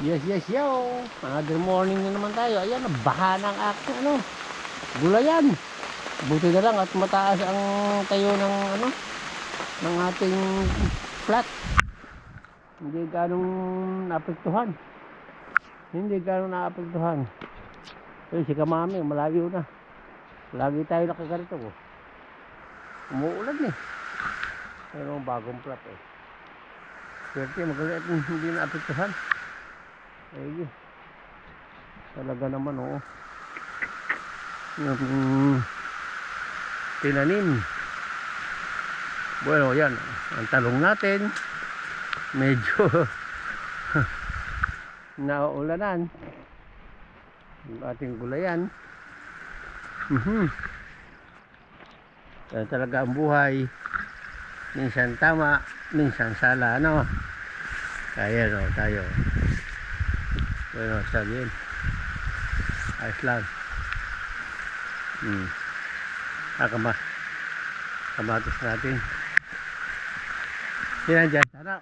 Yes, yes, yo. Another morning na naman tayo. Ayan, baha ng aking ano. Gulayan. Buti na lang at mataas ang tayo ng ano ng ating flat. Hindi ganong naapektuhan. Hindi ganong naapektuhan. Eh, si Kamami, malayo na. Lagi tayo nakaganito. Oh. Umuulan eh. Pero bagong flat eh. Swerte, magalit hindi naapektuhan. Ayun. Talaga naman oo. Yung tinanim. Bueno, yan. Ang talong natin. Medyo nauulanan. Yung ating gulayan. Mhm. Yan talaga ang buhay. Minsan tama, minsan sala, ano? Kaya no, tayo. Bueno, está bien. Ayos lang. Hmm. Ah, kama. Kamatis natin. Sino dyan? Sana.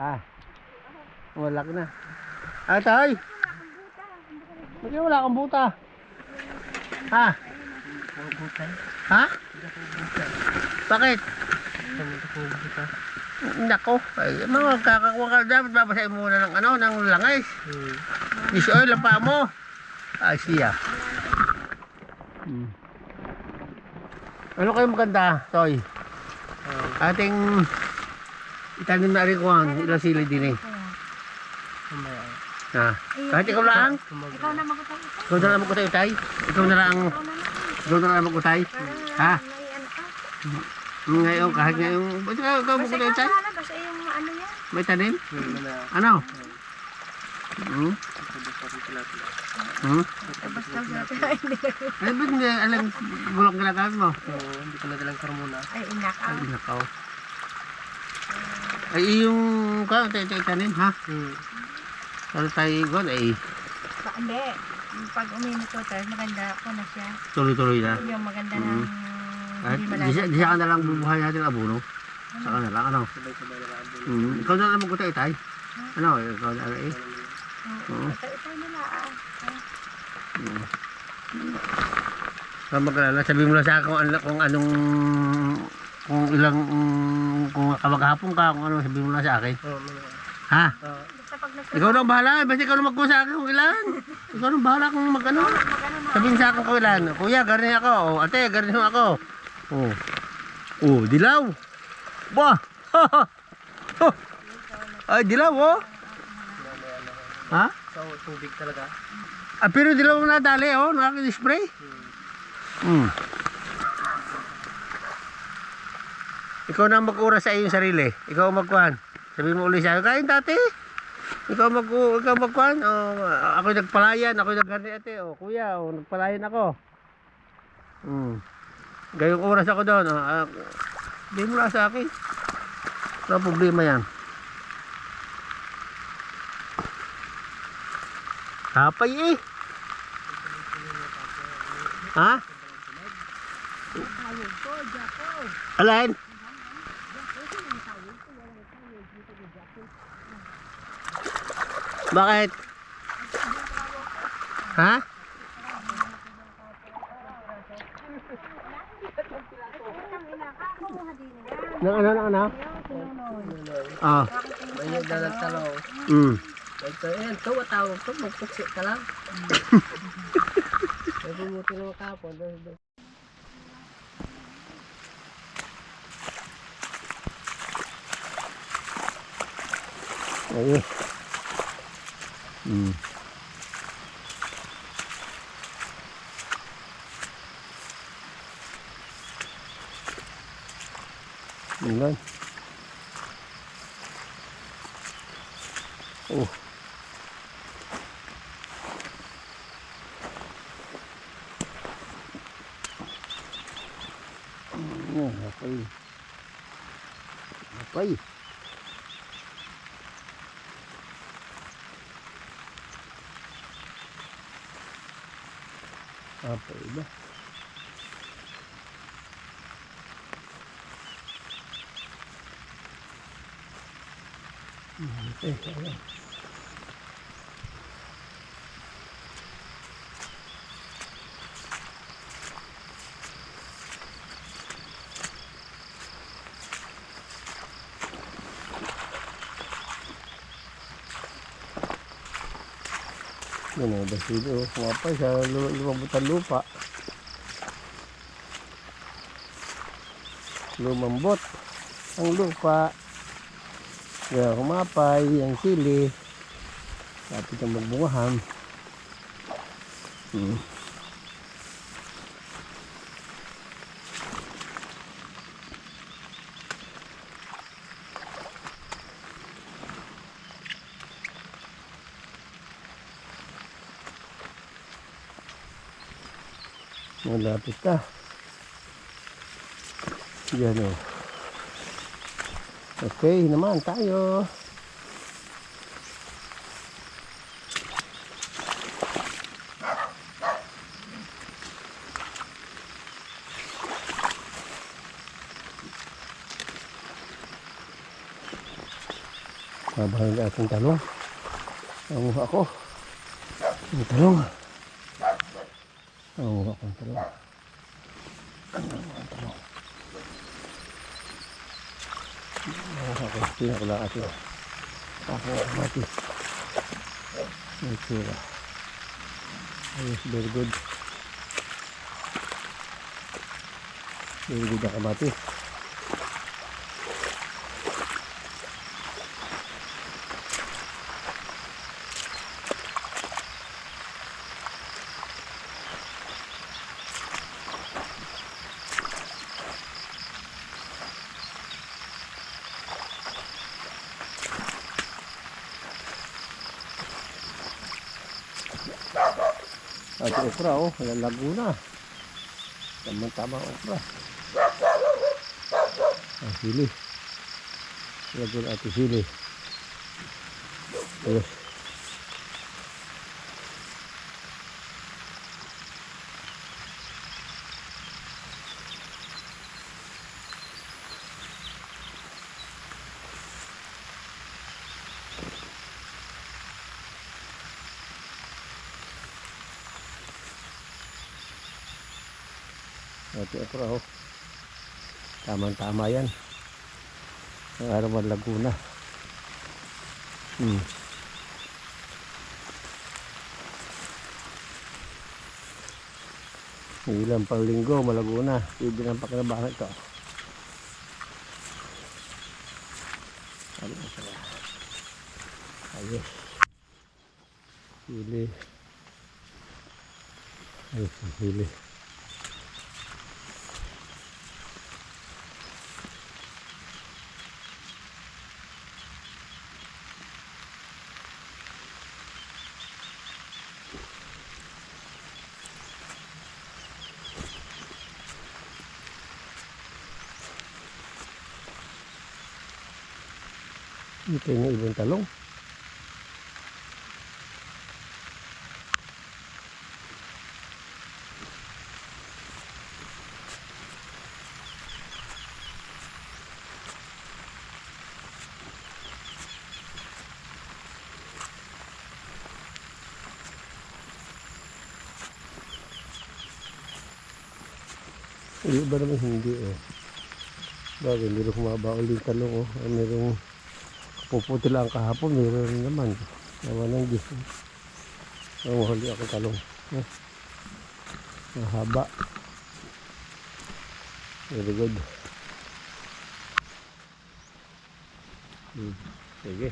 Ah. Malaki na. Ah, tay. Bakit wala kang buta? Ha? Ha? Bakit? Nako, ay, mga kakakuha ka dapat babasahin muna ng ano, ng langis. Fish oil ang paa mo. Ay, siya. Hmm. Ano kayo maganda, Toy? Ating itanim na rin ko ang ilang sili din eh. Ha? Kahit ikaw lang? Ikaw na magutay ito. Ikaw na lang magkutay, Tay? Ikaw na lang, Ikaw na lang. na magkutay? Ha? Ano ka. Ngayon, kahit ngayon, ba't ikaw, ikaw Basta magkutay, ikaw Tay? bahala. Basta yung ano yan. May tanim? Ano? Hmm? Hmm? Basta hindi Ay, ba't hindi alam bulok ginagamit mo? hindi ko nadalang karmuna. Ay, inak Ay, nakaw. Ay, yung, kaya tayo tayo tanim, ha? Hmm. Para tayo, gon, ay, Ba- Hindi. Pag uminit ko tayo, maganda ako na siya. tuloy-tuloy na. Yung maganda Mm. ng At hindi di siya, malalim. di siya ka na lang bubuhay natin abuno. Saka na lang, ano? Mm. Ikaw na lang magkutay, tay. Ano, ikaw na lang, eh. Oo. Ah. Kung magkalala, sabi mo lang sa akin kung, kung anong, kung ilang, kung kabaghapon ka, kung ano, sabi mo lang sa akin. Oo. Ha? Oo. Ikaw na ang bahala, basta ikaw na magkuha sa akin kung ilan. Ikaw na ang bahala kung magano. Sabihin sa akin kung ilan. Kuya, garni ako. Ate, garni ako. Oh. Oh, dilaw. Bah! Ay, dilaw, oh. Ha? So, tubig talaga. Ah, pero dilaw na dali, oh. Nakaka-spray. Hmm. Ikaw na mag-ura sa iyong sarili. Ikaw magkuhan. Sabihin mo ulit sa akin, kain tati. Ikaw mag ikaw magkuhan. Oh, ako nagpalayan, ako naggarni ate. Oh, kuya, oh, nagpalayan ako. Hmm. Gayong oras ako doon. Ah, Hindi mo lang sa akin. Wala problema yan. Kapay eh. Ha? Alin? Bakit? Ha? Nang ano, nang ano? Ah, May nagdalagtalaw. mm. Ito, ayan, ito, matawag to. Magpuksi ka lang. May bumuti ng kapon. doon, doon. Oo. Mm. Yan. Oh. Oh, Mana ada sini tu? Apa saya lupa lupa buta lupa. Lu membuat, lupa. Kaya kumapay ang sili. Lapit ang magbungahan. Hmm. Malapit ka. Yan o. Okay naman tayo. Habang ang ating talong. Ang ako. Ang talong. Ang akong talong. Ang akong talong. Ang akong pinakalaat yun. Ako ang mati. May tsura. Ayos, very good. Very good ang kamati. At okra oh, lalago na. Tamang tama ang okra. Ang sili. Lago na ito sili. Ayos. Ito okra oh. Tamang tama yan. Ang arawan Laguna. Hmm. Ilang pang linggo, malaguna. Pwede ng pakinabangan ito. Ayos. Hili. Ayos hili. Ito yung ibang talong. Yung iba naman hindi eh. Bagay, hindi rin kumaba ulit talong oh. Ah, Merong puputi lang kahapon, meron naman. Naman ng Diyos. Ang huli ako talong. Eh. Mahaba. Very good. Hmm. Sige.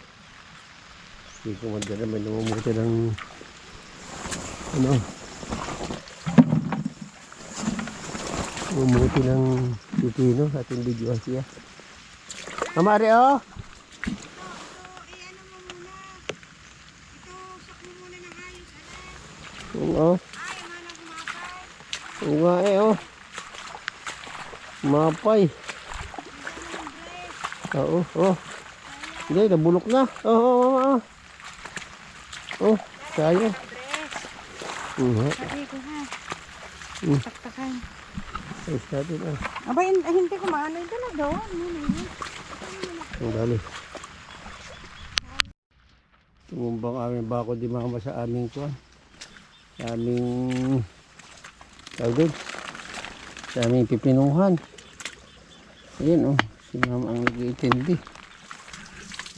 Hindi ko man dyan naman namumuti ng ano Namumuti ng pipino ating video siya. Amari oh! Oo. Oo nga eh, oh. Mapay. Oo, oh. Hindi, nabulok na. Oo, oh, oh, oh. Oh, sayang. Uh, ha. Mm. Taktakan. ayos natin ah. Aba, hindi ko maano. Ito na daw. Ano yun? Ang dali. Tumumbang aming bako di mama sa aming kuwan. Sa aming tawag doon. Sa aming pipinuhan. Ayan oh. Si mama ang nag-iintindi.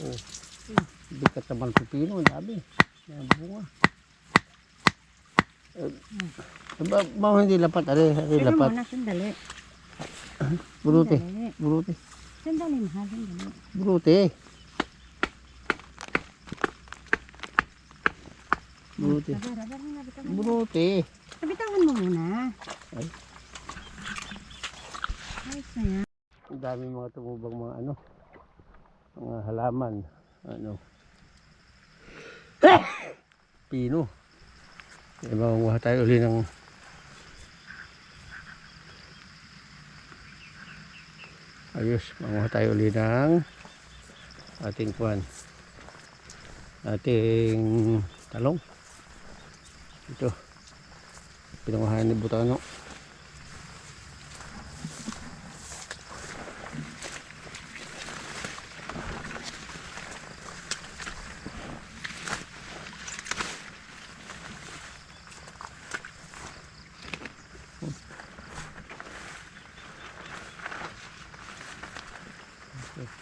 Oh. Bigat naman pipino. Ang dami. Yan bunga. Ba, ba hindi lapat, are, are Pero lapat. muna, sandali. Buruti, buruti, Sandali, mahal, sandali. buruti. Buruti, Buruti. Kabitawan mo muna. Ay. Ayos na yan. Ang dami mga tumubang mga ano, mga halaman, ano. Pino. Kaya makunguha tayo uli ng ayos, makunguha tayo uli ng ating kwan ating talong ito pinanguhahan ni Butano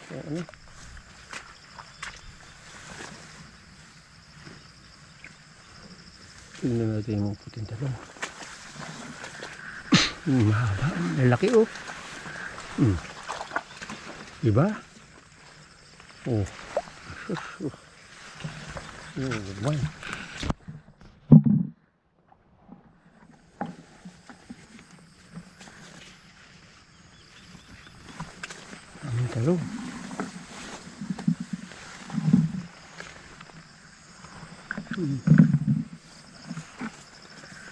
Kaya ano Tingnan natin yung puting talong. Hmm, mahaba. Lalaki oh. Hmm. Diba? Oh. Sus, oh. Oh, man. Ang talong. Hmm.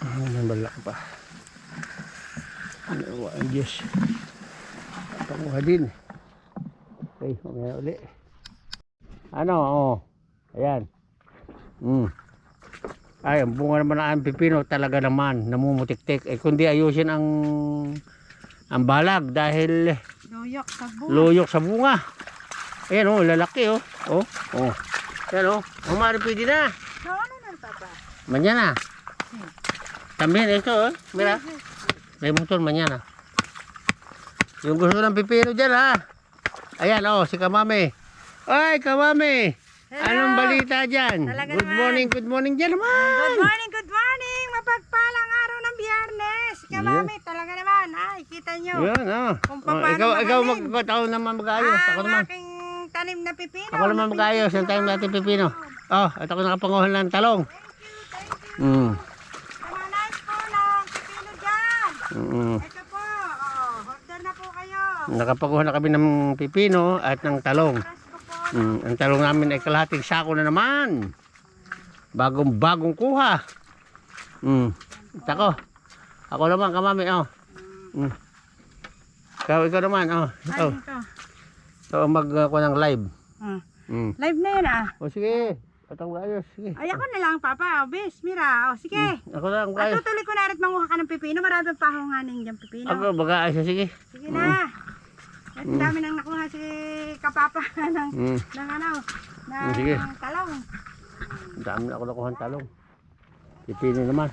Ano nang balak pa? Ano ang Diyos? Pakuha din. Okay, mamaya uli. Ano, oh. Ayan. Hmm. Ay, ang bunga naman ng pipino talaga naman namumutik-tik. Eh, kundi ayusin ang ang balag dahil Luyok sa buwan. luyok sa bunga. Ayan oh, lalaki oh. Oh, oh. Ayan oh. Ang mari pwede na. Ano na, Papa? Mañana. También esto, eh. Mira. May motor mañana. Yung gusto ng pipino dyan, ha? Ayan, oh, si Kamame. Ay, Kamame. Anong balita dyan? Talaga good naman. morning, good morning dyan Good naman. morning, good morning! Mapagpalang araw ng biyernes! Kamami, talaga naman. Ay, kita nyo. Yan, oh. Kung oh paano ikaw, ikaw mahalin. mag ako naman mag-ayos. Ako ang naman. aking tanim na pipino. Ako naman na mag-ayos. Yung time natin pipino. Oh, at ako nakapanguhan ng talong. Thank you, thank you. Mm. Kamanay po ng pipino dyan. Mm. Ito po, oh, order na po kayo. Nakapakuha na kami ng pipino at ng talong. Mm, ang talong namin ay kalahating sako na naman. Bagong bagong kuha. Mm. Tako. Ako naman kamami oh. Mm. Ikaw, ikaw naman oh. Ikaw. ang mag uh, ng live. Ah, Mm. live na yun ah. O sige. Patang ayos. Sige. Ay, ako na lang, Papa. O, bis, mira. O, sige. Ako na ang At ayos. tutuloy ko na rin manguha ka ng pipino. Marami pa akong haning dyan pipino. Ako baga ayos sige. Sige na. At ang dami nang nakuha si Kapapa ng, Mm. ng ano, ng Sige. talong. Ang dami na ako nakuha ng talong. Pipino naman.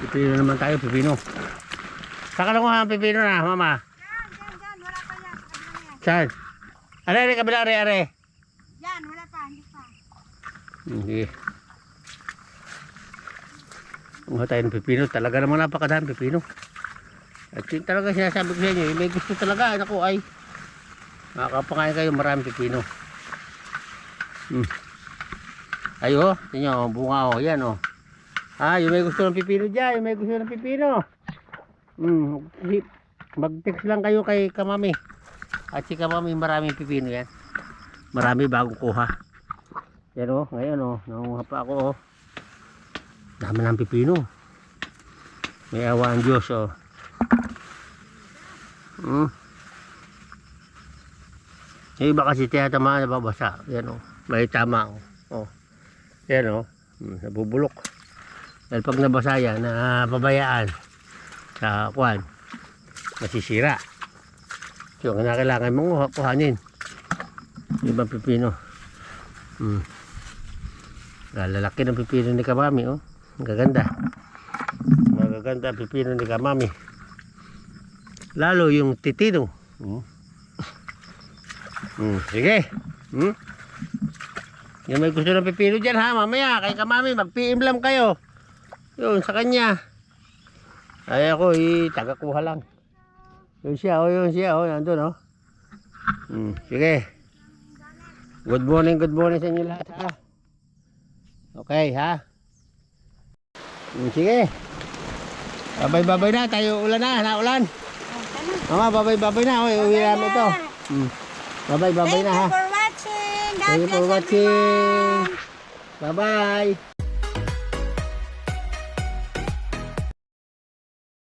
Pipino naman tayo, pipino. Saka lang ang pipino na, mama. Yan, yan, yan. Wala pa yan. Saan? Are, are, kabila, are, are. Yan, wala pa. Hindi pa. Hmm, Sige. Kumuha tayo ng pipino. Talaga naman napakadami pipino. At yun talaga sinasabi ko sa inyo, yung may gusto talaga. Ako ay makakapakain kayo maraming pipino. Hmm. Ay oh, tingnan oh, bunga oh, yan oh. Ah, yung may gusto ng pipino dyan, yung may gusto ng pipino. Hmm, mag-text lang kayo kay Kamami. At si Kamami maraming pipino yan. Marami bagong kuha. Yan o, ngayon o, nangunguha pa ako o. Dami ng pipino. May awa ang Diyos o. Hmm. Yung iba kasi tiyatamaan nababasa. Yan o, may tama o. o. Yan o, hmm, nabubulok. Dahil pag nabasa yan, napabayaan sa kwan, masisira. So, ang kailangan mong kuhanin. Yung ibang pipino. Hmm. Lalaki ng pipino ni Kamami, oh. Ang gaganda. Magaganda pipino ni Kamami. Lalo yung titino. Hmm. Hmm. Sige. Hmm. Yung may gusto ng pipino dyan ha, mamaya, kay kamami, mag-PM lang kayo. Yun, sa kanya. Ay ako, eh, taga-kuha lang. Yun siya, oh, yun siya, oh, nandun, oh. Hmm, sige. Good morning, good morning sa inyo lahat, ha. Okay, ha. Hmm, sige. Babay-babay na, tayo ulan na, naulan. Mama, babay-babay na, oh, uwi namin ito. Hmm. Babay-babay Thank na, you ha. for watching. God Thank you for watching. Bye-bye.